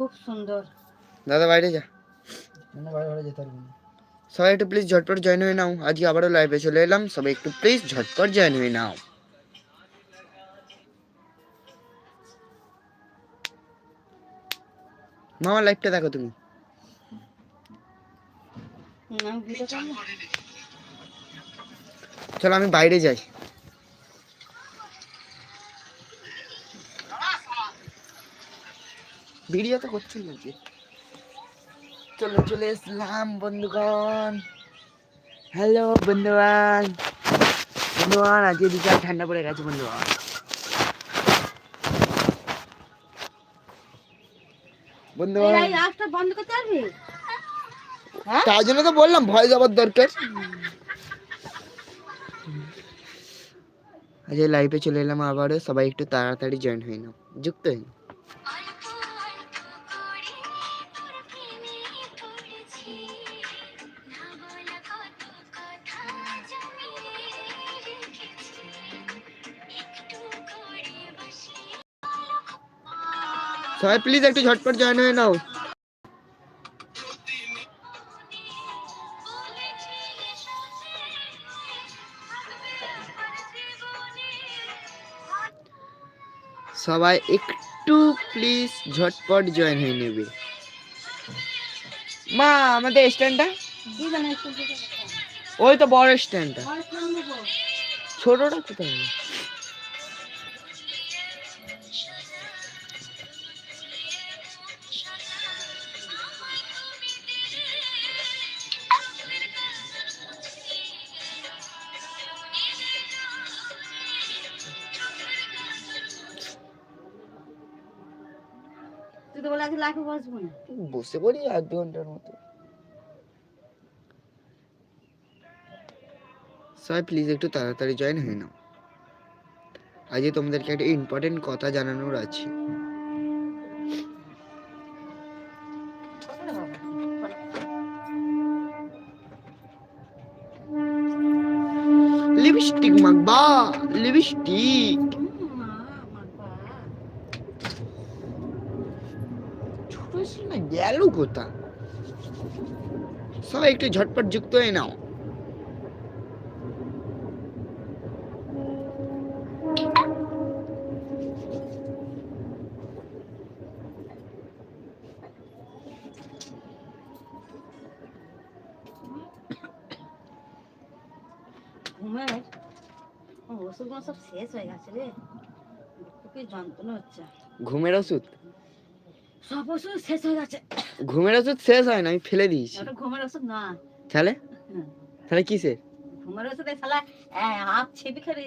খুব সুন্দর। দাদা বাইরে যা। না বাইরে বাইরে যেতে পারবি না। সবাই একটু প্লিজ ঝটপট জয়েন হয়ে নাও। আজকে আবারও লাইভে চলে এলাম। সবাই একটু প্লিজ ঝটপট জয়েন হয়ে নাও। মামা লাইভটা দেখো তুমি। হুম, আমি ভিডিও করব চলো আমি বাইরে যাই। ভিডিও তো করছি নাকি? চলো চলে এসলাম বন্ধুগণ। হ্যালো বন্ধুগণ। বন্ধুগণ আজকে বিশাল ঠান্ডা পড়ে গেছে বন্ধুগণ। বন্ধুগণ। বন্ধ করতে পারবি? হ্যাঁ? তার জন্য তো বললাম ভয় যাবার দরকার। আজ লাইভে চলে এলাম আবারও সবাই একটু তাড়াতাড়ি জয়েন হয়ে নাও। যুক্ত হয়ে নাও। সবাই প্লিজ একটু ঝটপট জয়েন হয়ে নাও। সবাই একটু প্লিজ ঝটপট জয়েন হয়ে নেবে। মা, আমাদের স্ট্যান্ডটা ওই তো বড় স্ট্যান্ডটা ছোটটা কোথায়? লাইভে বসবো না? বসে পড়ি এক দু ঘণ্টার মতো। সবাই প্লিজ একটু তাড়াতাড়ি জয়েন হয়ে নাও। আজকে তোমাদেরকে একটা ইম্পর্টেন্ট কথা জানানোর আছে। লিপস্টিক মাখবা, লিপস্টিক ছোট ছিল না গেল কোথা সবাই একটু ঝটপট যুক্ত হয়ে নাও। ঘুমের ওষুধগুলো সব শেষ হয়ে গেছে রে। খুবই যন্ত্রণা হচ্ছে। ঘুমের ওষুধ? সব ওষুধ শেষ হয়ে গেছে। ঘুমের ওষুধ শেষ হয় না আমি ফেলে দিয়েছি। ওটা ঘুমের ওষুধ না। তাহলে। তাহলে কিসের? ঘুমের ওষুধ শালা হাফ ছিপি খেলে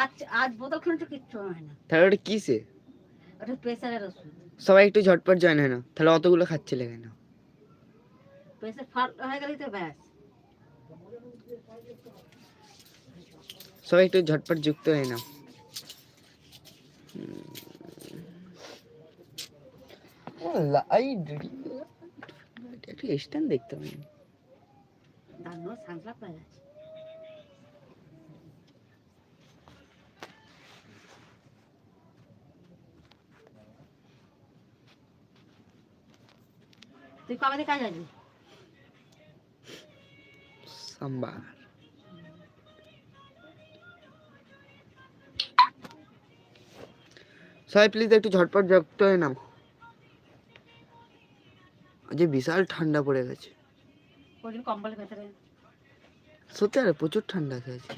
আজ আজ বোতল খেলে তো কিচ্ছু হয় না। তাহলে ওটা কিসের? ওটা প্রেসারের ওষুধ। সবাই একটু ঝটপট জয়েন হয় না তাহলে অতগুলো খাচ্ছিলে কেন? প্রেসার ফাল্ট হয়ে গেলেই তো ব্যাস। সবাই একটু ঝটপট যুক্ত হয়ে নাও। লাইট একটু স্ট্যান্ড দেখতে তুই কবে থেকে কাজ আসবি সোমবার। সবাই প্লিজ একটু ঝটপট হয়ে নাও আজকে বিশাল ঠান্ডা পড়ে গেছে। সত্যি আরে প্রচুর ঠান্ডা খেয়েছে।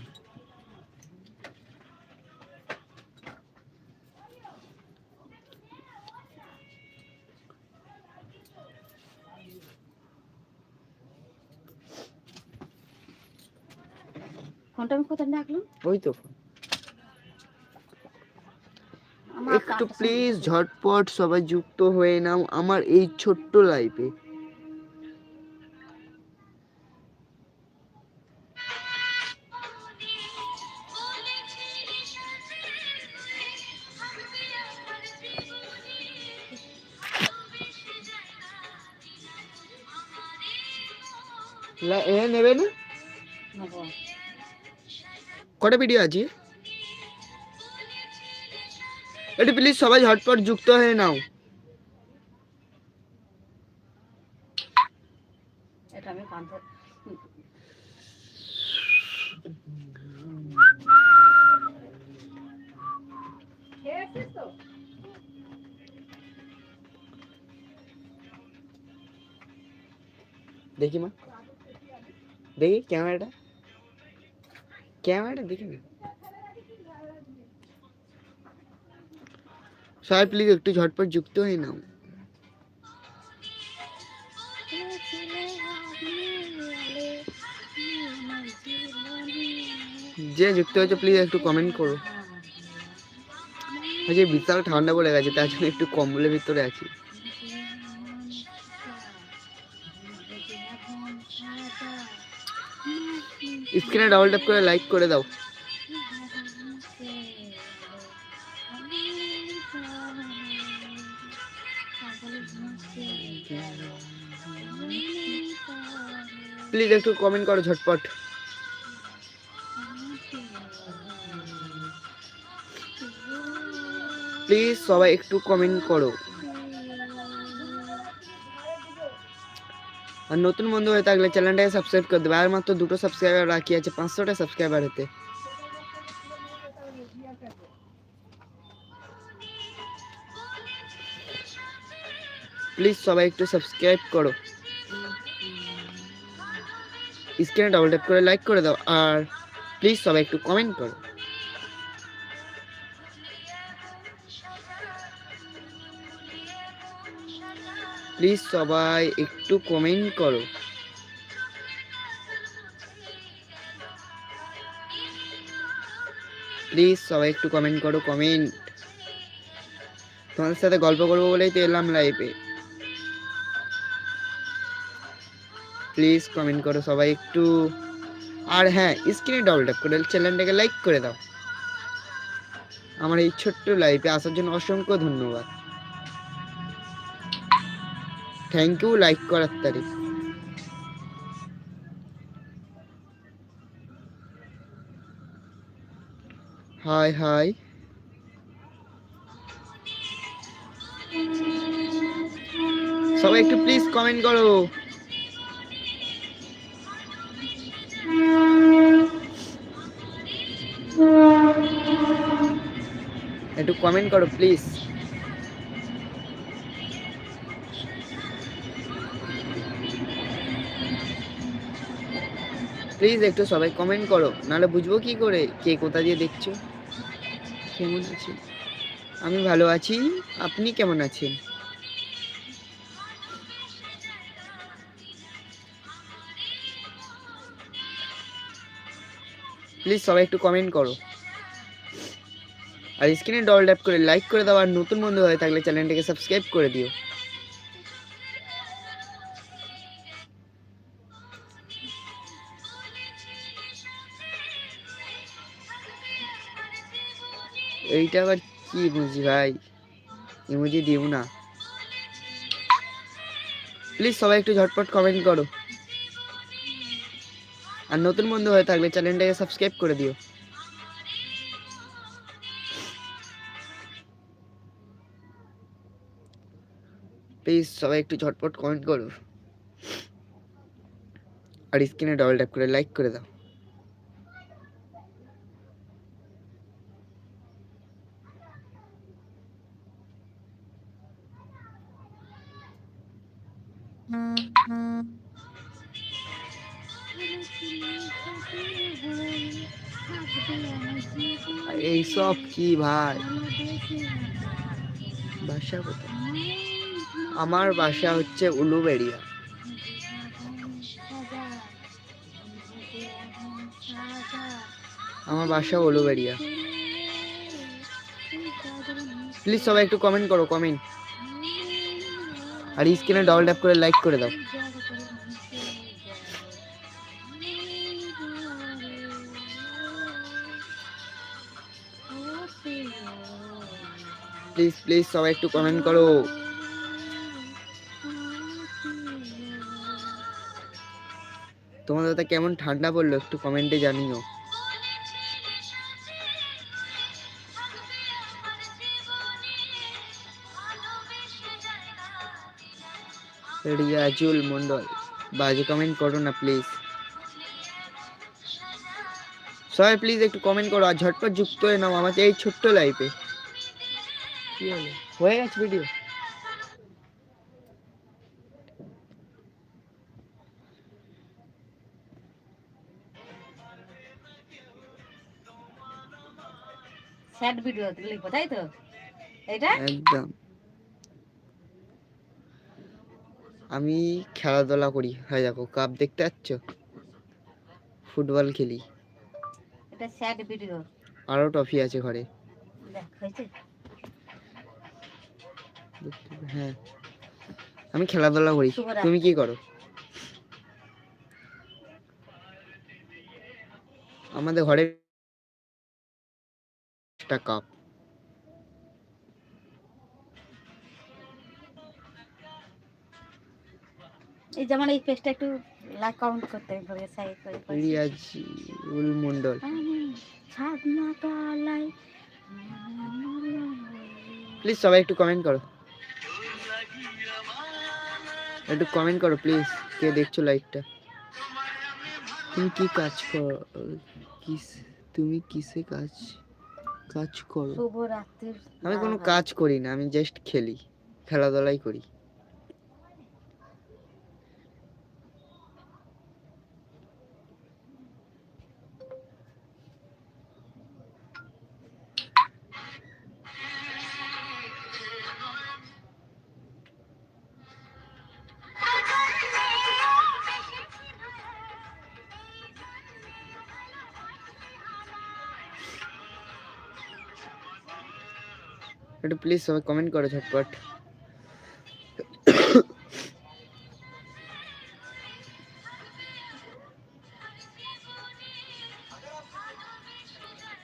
ফোনটা আমি কোথায় রাখলাম? ওই তো আমার একটু প্লিজ ঝটপট সবাই যুক্ত হয়ে নাও আমার এই ছোট্ট লাইফে এ। নেবে। না? কটা ভিডিও আছে? प्लीज़ सबा झटपट जुक्त है नाउ देखी मा देखी क्या मैडा क्या मैडा देखी मैं সবাই প্লিজ একটু ঝটপট যুক্ত হয়ে নাও। যে যুক্ত হয়েছে প্লিজ একটু কমেন্ট করো। আজকে বিশাল ঠান্ডা পড়ে গেছে, তার জন্য একটু কম্বলের ভিতরে আছি। স্ক্রিনে ডাবল ট্যাপ করে লাইক করে দাও। প্লিজ একটু কমেন্ট করো ঝটপট। প্লিজ সবাই একটু কমেন্ট করো। আর নতুন বন্ধু হয়ে থাকলে চ্যানেলটাকে সাবস্ক্রাইব করে দেবে। আর মাত্র দুটো সাবস্ক্রাইবার বাকি আছে, পাঁচশোটা সাবস্ক্রাইবার হতে প্লিজ সবাই একটু সাবস্ক্রাইব করো। স্ক্রিনে ডাবল ট্যাপ করে লাইক করে দাও আর প্লিজ সবাই একটু কমেন্ট করো। প্লিজ সবাই একটু কমেন্ট করো। প্লিজ সবাই একটু কমেন্ট করো কমেন্ট তোমাদের সাথে গল্প করব বলেই তো এলাম লাইভে প্লিজ কমেন্ট করো সবাই একটু। আর হ্যাঁ স্ক্রিনে ডবল ট্যাপ করে চ্যানেলটাকে লাইক করে দাও। আমার এই ছোট্ট লাইফে আসার জন্য অসংখ্য ধন্যবাদ। থ্যাংক ইউ লাইক করার তারিখ। হাই হাই সবাই একটু প্লিজ কমেন্ট করো। একটু কমেন্ট করো প্লিজ প্লিজ একটু সবাই কমেন্ট করো, নাহলে বুঝব কি করে, কে কোথা দিয়ে দেখছ? কেমন আছে? আমি ভালো আছি, আপনি কেমন আছেন? প্লিজ সবাই একটু কমেন্ট করো। আর স্ক্রিনে ডবল ট্যাপ করে লাইক করে দাও আর নতুন বন্ধু হয়ে থাকলে চ্যানেলটাকে সাবস্ক্রাইব করে দিও। এইটা আবার কি বুঝি ভাই? ইমোজি দিও না। প্লিজ সবাই একটু ঝটপট কমেন্ট করো। আর নতুন বন্ধু হয়ে থাকলে চ্যানেলটাকে সাবস্ক্রাইব করে দিও। প্লিজ সবাই একটু ঝটপট কমেন্ট করো। আর স্ক্রিনে ডবল ট্যাপ করে লাইক করে দাও। এইসব কি ভাই? বাসা কোথায়? আমার বাসা হচ্ছে উলুবেড়িয়া। আমার বাসা উলুবেড়িয়া। প্লিজ সবাই একটু কমেন্ট করো কমেন্ট আর স্ক্রিনে ডবল ট্যাপ করে লাইক করে দাও। প্লিজ প্লিজ সবাই একটু কমেন্ট করো। তোমাদের ওটা কেমন ঠান্ডা পড়ল একটু কমেন্টে জানিও। রিয়াজুল মন্ডল বাজে কমেন্ট করো না প্লিজ সবাই প্লিজ একটু কমেন্ট করো আর ঝটপট যুক্ত হয়ে নাও আমাকে এই ছোট্ট লাইফে কি হলো? হয়ে গেছে ভিডিও স্যাড ভিডিও লিখব তাই তো? এটা? একদম। আমি খেলাধুলা করি হয় দেখো কাপ দেখতে পাচ্ছ ফুটবল খেলি। এটা স্যাড ভিডিও আরও ট্রফি আছে ঘরে। হ্যাঁ। আমি খেলাধুলা করি। তুমি কি করো? আমাদের ঘরে একটা কাপ। এই যেমন এই পেজটা একটু লাইক কাউন্ট করতে হবে সাই করে করে। রিয়াজুল মন্ডল তলায় প্লিজ সবাই একটু কমেন্ট করো। একটু কমেন্ট করো প্লিজ কে দেখছ লাইকটা তুমি কি কাজ করো কিস তুমি কিসে কাজ কাজ করো। আমি কোনো কাজ করি না আমি জাস্ট খেলি খেলাধুলাই করি। একটু প্লিজ সবাই কমেন্ট করো ঝটপট।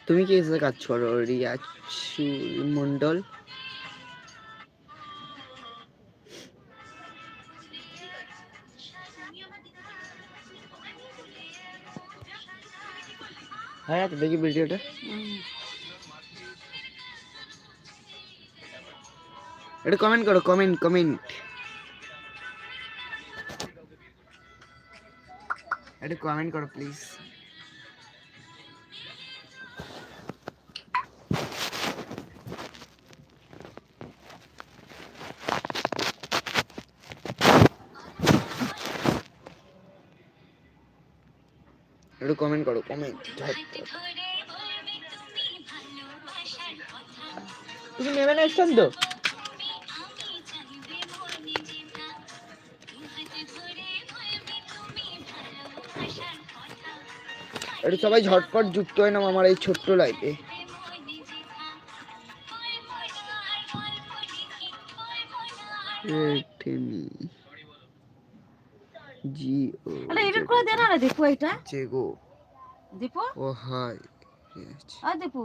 তুমি কি এসে কাজ করো রিয়াজুল মন্ডল হ্যাঁ দেখি ভিডিওটা একটু কমেন্ট করো কমেন্ট কমেন্ট একটু কমেন্ট করো প্লিজ একটু কমেন্ট করো কমেন্ট তুমি নেবে না স্ট্যান্ড তো? একটু সবাই ঝটপট যুক্ত হয় না আমার এই ছোট্ট লাইফে জিও আরে এটা করে দে না দেখো এটা। চেগো দীপু? ও হাই দীপু।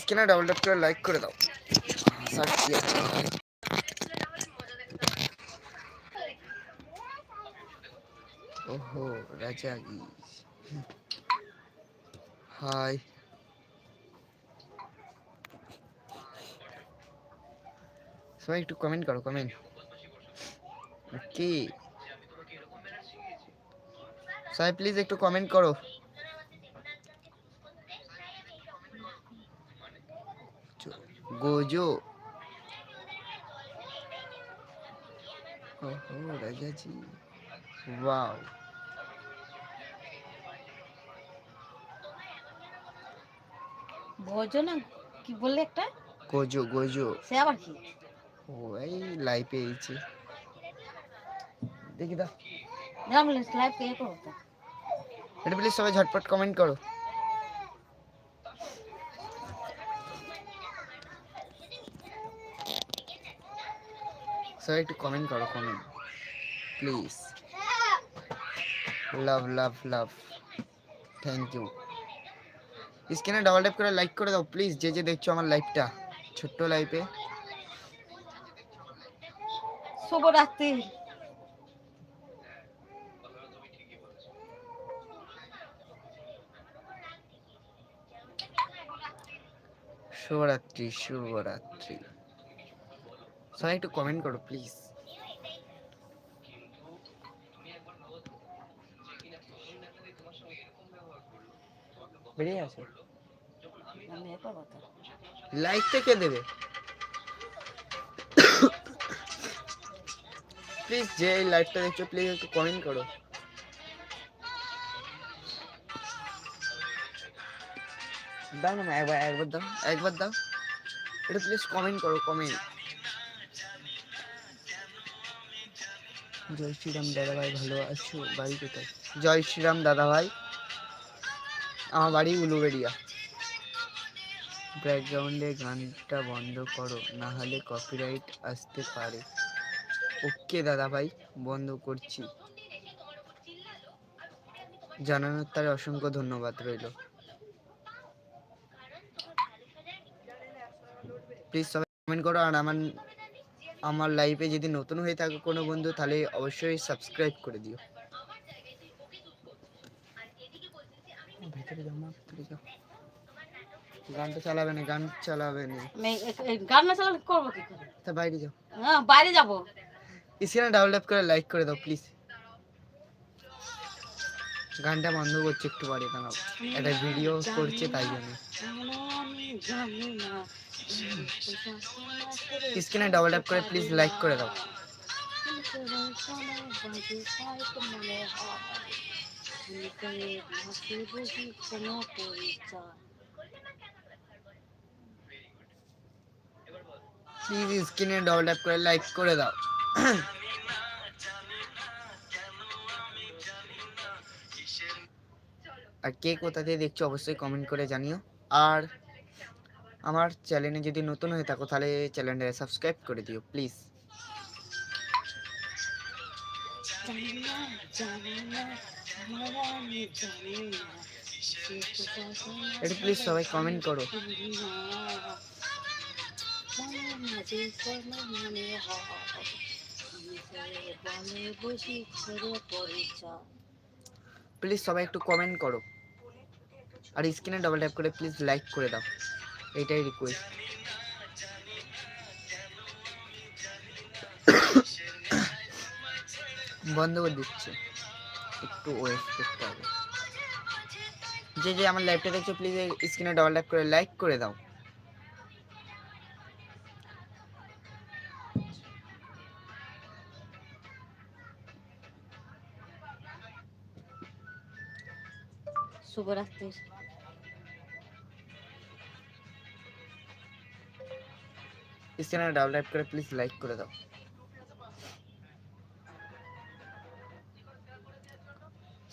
স্ক্রিনে ডাবল ট্যাপ লাইক করে দাও। ওহো রাজাগি হাই। সবাই একটু কমেন্ট করো কমেন্ট কি? সবাই প্লিজ একটু কমেন্ট করো। গোজো। ওহো, রাজাজি। ওয়াও। বোঝো না কি বললে একটা? Gojo Gojo. সে আবার কি? ও এই লাইফে এইছে। দেখি দাও। রাম লাইভ কে করতে এটা প্লিজ সবাই ঝটপট কমেন্ট করো। সবাই একটু কমেন্ট করো comment please love love love thank you স্ক্রিনে ডাবল ট্যাপ করে লাইক করে দাও প্লিজ যে যে দেখছ আমার লাইভটা ছোট্ট লাইফে শুভ রাত্রি শুভরাত্রি শুভরাত্রি। সবাই একটু কমেন্ট করো প্লিজ বেরিয়ে আছে আমি এ পাবো তো লাইক থেকে দেবে। প্লিজ যে এই লাইভটা দেখছ প্লিজ একটু কমেন্ট করো। দাও না একবার একবার দাও একবার দাও। এটা প্লিজ কমেন্ট করো কমেন্ট জয় শ্রীরাম দাদা ভাই ভালো আছো? বাড়ি কোথায় জয় শ্রীরাম দাদা ভাই। আমার বাড়ি উলুবেড়িয়া। ব্যাকগ্রাউন্ডে গানটা বন্ধ করো না হলে কপিরাইট আসতে পারে। ওকে দাদা ভাই বন্ধ করছি। জানানোর তার অসংখ্য ধন্যবাদ রইল। প্লিজ সবাই কমেন্ট করো, আর আমার আমার লাইফে যদি নতুন হয়ে থাকে কোনো বন্ধু, তাহলে অবশ্যই সাবস্ক্রাইব করে দিও। ভেতরে গানটা চালাবে না গান চালাবে না। এ গান না চালালে করব কি করে? তা বাইরে যাও। হ্যাঁ বাইরে যাব। স্ক্রিনে ডাবল ট্যাপ করে লাইক করে দাও প্লিজ গানটা বন্ধ করছে একটু বাড়ি দাঁড়াও একটা ভিডিও করছে তাই জন্য। স্ক্রিনে ডাবল ট্যাপ করে প্লিজ লাইক করে দাও। প্লিজ স্ক্রিনে ডবল ট্যাপ করে লাইক করে দাও। আর কে কোথা থেকে দেখছ অবশ্যই কমেন্ট করে জানিও। আর আমার চ্যানেলে যদি নতুন হয়ে থাকো তাহলে চ্যানেলটা সাবস্ক্রাইব করে দিও প্লিজ একটু প্লিজ সবাই কমেন্ট করো। প্লিজ সবাই একটু কমেন্ট করো। আর স্ক্রিনে ডাবল ট্যাপ করে প্লিজ লাইক করে দাও। এটাই রিকোয়েস্ট বন্ধ করে দিচ্ছে। একটু ওয়েট করতে হবে। যে যে আমার লাইভটা দেখছ প্লিজ স্ক্রিনে ডাবল ট্যাপ করে লাইক করে দাও। শুভরাত্রি স্ক্রিনে ডাবল ট্যাপ করে প্লিজ লাইক করে দাও।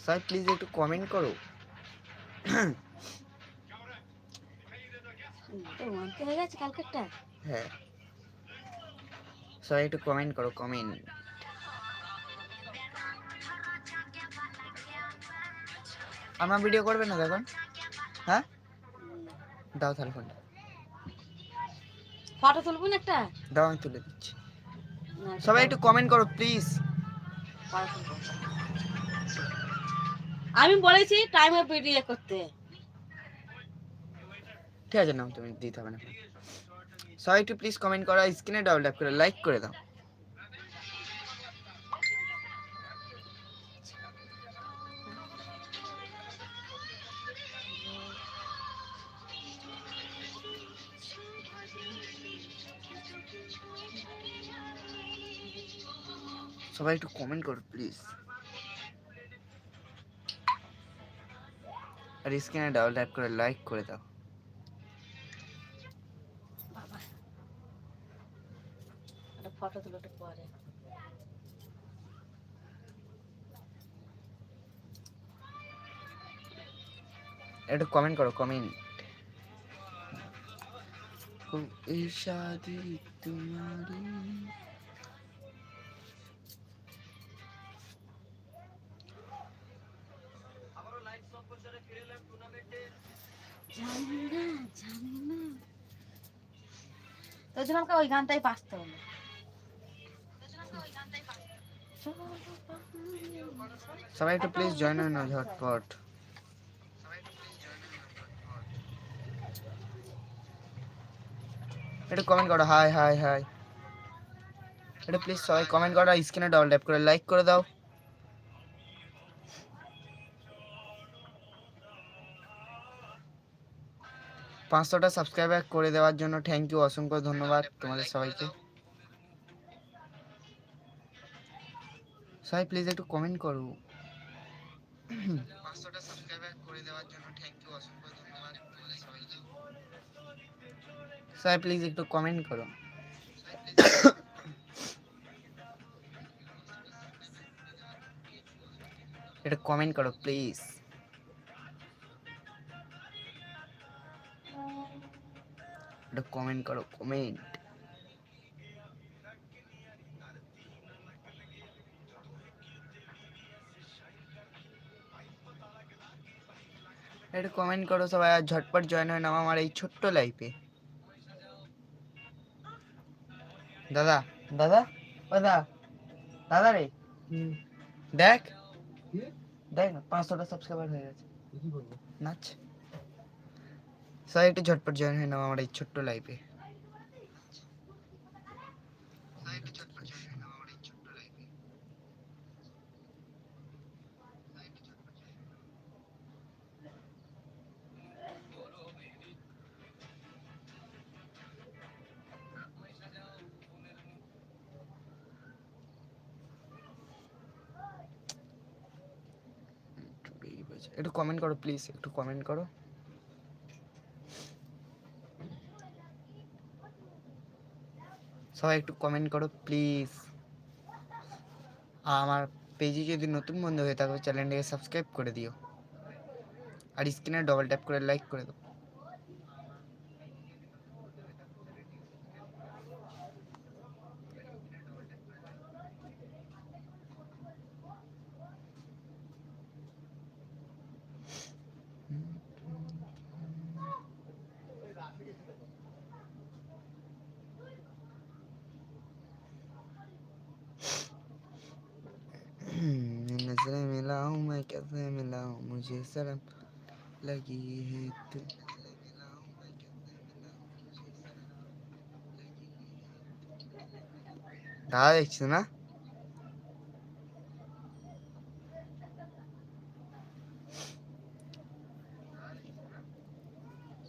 স্যার প্লিজ একটু কমেন্ট করো। হয়ে গেছে কালকেরটা। হ্যাঁ। সবাই একটু কমেন্ট করো কমেন্ট আমার ভিডিও করবে না দেখুন। হ্যাঁ? দাও তাহলে ফোনটা ফটো তুলবো না একটা? দাও আমি তুলে দিচ্ছি। সবাই একটু কমেন্ট করো প্লিজ আমি বলেছি টাইমে ভিডিও করতে। ঠিক আছে নাও তুমি দিতে হবে না। সবাই একটু প্লিজ কমেন্ট করো স্ক্রিনে ডাবল ট্যাপ করে লাইক করে দাও। সবাই একটু কমেন্ট করো প্লিজ আর স্ক্রিনে ডাবল ট্যাপ করে লাইক করে দাও। ফটো তুলো একটু পরে। একটু কমেন্ট করো কমেন্ট এই শাদি তোমারি না না আমাকে ওই গানটাই বাঁচতে হলো সবাই একটু প্লিজ জয়েন হয়ে নাও ঝটপট একটু কমেন্ট করো হাই হাই হাই একটু প্লিজ সবাই কমেন্ট করো স্ক্রিনে ডবল ট্যাপ করে লাইক করে দাও। পাঁচশোটা সাবস্ক্রাইবার করে দেওয়ার জন্য থ্যাংক ইউ অসংখ্য ধন্যবাদ তোমাদের সবাইকে। সবাই প্লিজ একটু কমেন্ট করো। পাঁচশোটা সাবস্ক্রাইবার করে দেওয়ার জন্য থ্যাংক ইউ অসংখ্য ধন্যবাদ তোমাদের সবাইকে। সবাই প্লিজ একটু কমেন্ট করো। এটা কমেন্ট করো প্লিজ এটা কমেন্ট করো কমেন্ট একটু কমেন্ট করো সবাই আর ঝটপট জয়েন হয়ে নাও আমার এই ছোট্ট লাইফে দাদা দাদা ও দাদা দাদা রে। দেখ। দেখ না পাঁচশোটা সাবস্ক্রাইবার হয়ে গেছে। নাচ। সবাই একটু ঝটপট জয়েন হয়ে নাও আমার এই ছোট্ট লাইফে একটু কমেন্ট করো প্লিজ একটু কমেন্ট করো সবাই একটু কমেন্ট করো প্লিজ আমার পেজে যদি নতুন বন্ধু হয়ে থাকো চ্যানেলটাকে সাবস্ক্রাইব করে দিও। আর স্ক্রিনে ডবল ট্যাপ করে লাইক করে দাও। मुझे शर्म लगी है तू দাদা দেখছিস না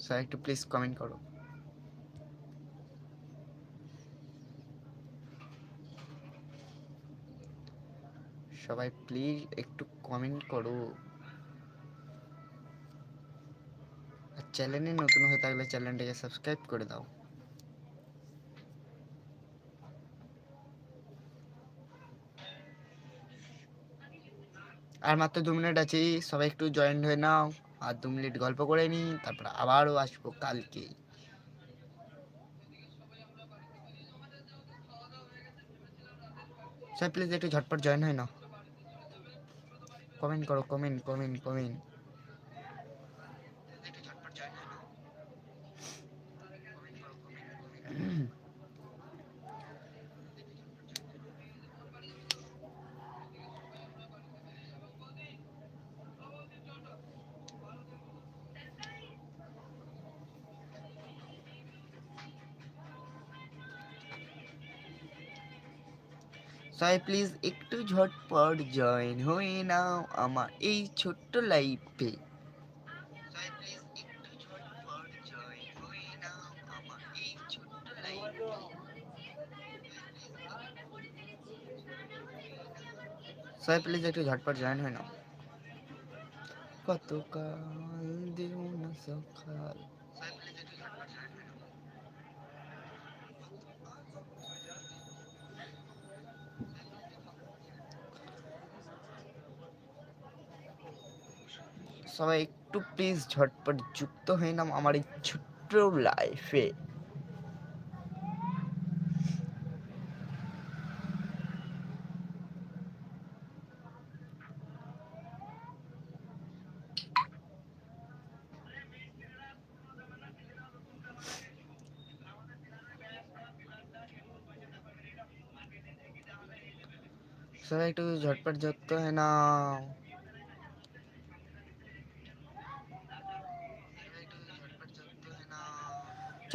স্যার একটু প্লিজ কমেন্ট করো সবাই প্লিজ একটু কমেন্ট করো চ্যানেলে নতুন হয়ে থাকলে চ্যানেলটাকে সাবস্ক্রাইব করে দাও। আর মাত্র দু মিনিট আছে, সবাই একটু জয়েন হয়ে নাও। আর দু মিনিট গল্প করে নি, তারপর আবারও আসব কালকে। সবাই প্লিজ একটু ঝটপট জয়েন হয়ে নাও। কমেন্ট করো কমেন্ট কমেন্ট কমেন্ট সবাই প্লিজ একটু ঝটপট জয়েন হয়ে নাও আমার এই ছোট্ট লাইফে সবাই প্লিজ একটু ঝটপট জয়েন হয়ে নাও কত কাল দেও না সকাল সবাই একটু প্লিজ ঝটপট যুক্ত হয়ে নাম আমার এই ছোট্ট লাইফে সবাই একটু ঝটপট যুক্ত হয়ে নাও।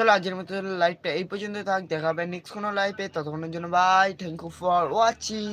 চলো আজকের মতো লাইভটা এই পর্যন্ত থাক দেখাবে নেক্সট কোনো লাইভে ততক্ষণের জন্য bye thank you for watching